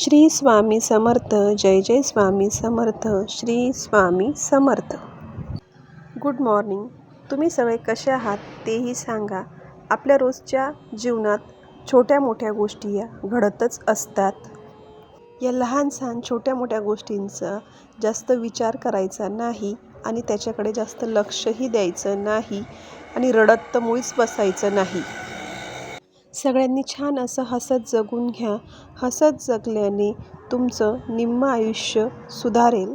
श्री स्वामी समर्थ जय जय Swami Samarth Shri Swami Samarth. Good morning तुम्ही सगळे कसे आहात तेही सांगा. आपल्या रोजच्या जीवनात छोट्या मोठ्या गोष्टी या घडतच असतात. या लहान सहान छोट्या मोठ्या गोष्टींचा जास्त विचार करायचा नाही आणि त्याच्याकडे जास्त लक्षही द्यायचं नाही आणि रडत तर मुळीच बसायचं नाही. सगळ्यांनी छान असं हसत जगून घ्या. हसत जगल्याने तुमचं निम्म आयुष्य सुधारेल.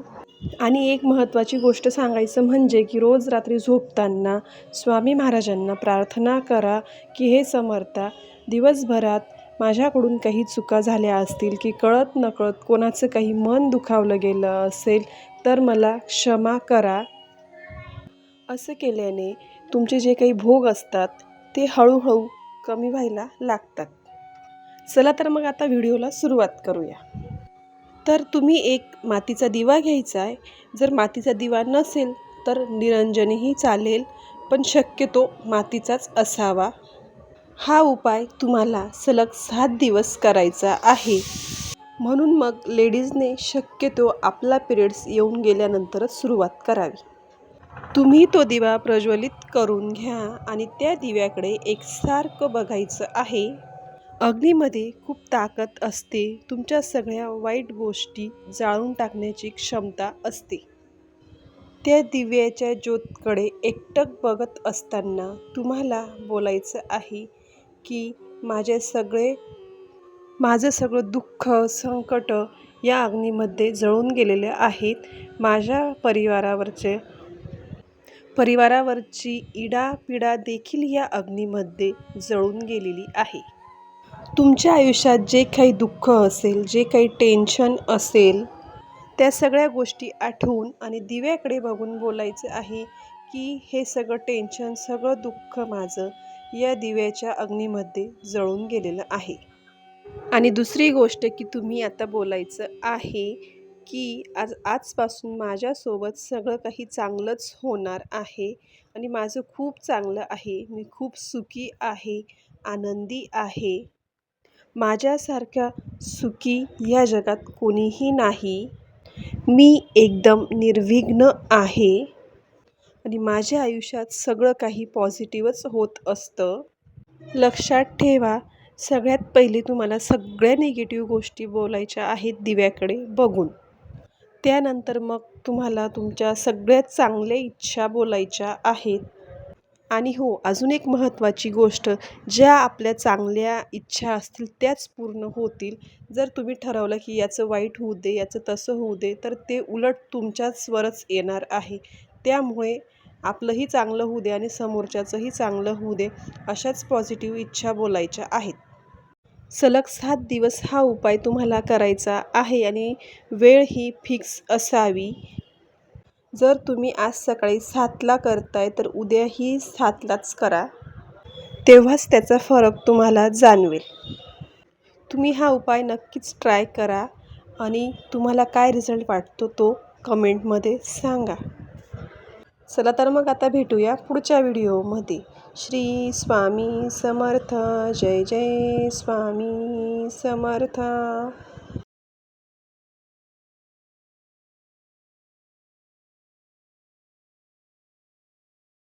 आणि एक महत्त्वाची गोष्ट सांगायचं म्हणजे की रोज रात्री झोपताना स्वामी महाराजांना प्रार्थना करा की हे समर्था दिवसभरात माझ्याकडून काही चुका झाल्या असतील की कळत नकळत कोणाचं काही मन दुखावलं गेलं असेल तर मला क्षमा करा. असं केल्याने तुमचे जे काही भोग असतात ते हळूहळू कमी व्हायला लागतात. चला तर मग आता व्हिडिओला सुरुवात करूया. तर तुम्ही एक मातीचा दिवा घ्यायचा आहे. जर मातीचा दिवा नसेल तर निरंजनही चालेल पण शक्यतो मातीचाच असावा. हा उपाय तुम्हाला सलग सात दिवस करायचा आहे. म्हणून मग लेडीजने शक्यतो आपला पिरियड्स येऊन गेल्यानंतरच सुरुवात करावी. तुम्ही तो दिवा प्रज्वलित करून घ्या आणि त्या दिव्याकडे एकसारखं बघायचं आहे. अग्नीमध्ये खूप ताकद असते. तुमच्या सगळ्या वाईट गोष्टी जाळून टाकण्याची क्षमता असते. त्या दिव्याच्या ज्योतकडे एकटक बघत असताना तुम्हाला बोलायचं आहे की माझे सगळे माझं सगळं दुःख संकट या अग्नीमध्ये जळून गेलेले आहेत. माझ्या परिवारावरचे परिवारावरची इडापिडा देखील या अग्नीमध्ये जळून गेलेली आहे. तुमच्या आयुष्यात जे काही दुःख असेल जे काही टेन्शन असेल त्या सगळ्या गोष्टी आठवून आणि दिव्याकडे बघून बोलायचं आहे की हे सगळं टेन्शन सगळं दुःख माझं या दिव्याच्या अग्नीमध्ये जळून गेलेलं आहे. आणि दुसरी गोष्ट की तुम्ही आता बोलायचं आहे की आज आजपासून माझ्यासोबत सगळं काही चांगलंच होणार आहे आणि माझं खूप चांगलं आहे. मी खूप सुखी आहे आनंदी आहे. माझ्यासारख्या सुखी या जगात कोणीही नाही. मी एकदम निर्विघ्न आहे. आणि माझ्या आयुष्यात सगळं काही पॉझिटिव्हच होत असतं. लक्षात ठेवा सगळ्यात पहिले तुम्हाला सगळ्या निगेटिव्ह गोष्टी बोलायच्या आहेत दिव्याकडे बघून. त्यानंतर मग तुम्हाला तुमच्या सगळ्यात चांगल्या इच्छा बोलायच्या आहेत. आणि हो अजून एक महत्त्वाची गोष्ट ज्या आपल्या चांगल्या इच्छा असतील त्याच पूर्ण होतील. जर तुम्ही ठरवलं की याचं वाईट होऊ दे याचं तसं होऊ दे तर ते उलट तुमच्याचवरच येणार आहे. त्यामुळे आपलंही चांगलं होऊ दे आणि समोरच्याचंही चांगलं होऊ दे अशाच पॉझिटिव्ह इच्छा बोलायच्या आहेत. सलग सात दिवस हा उपाय तुम्हाला करायचा आहे आणि वेळ ही फिक्स असावी. जर तुम्ही आज सकाळी सातला करताय तर उद्याही सातलाच करा. तेव्हाच त्याचा फरक तुम्हाला जाणवेल. तुम्ही हा उपाय नक्कीच ट्राय करा आणि तुम्हाला काय रिझल्ट वाटतो तो कमेंटमध्ये सांगा. चला तर मग आता भेटूया पुढच्या व्हिडिओमध्ये. श्री स्वामी समर्थ जय जय स्वामी समर्थ.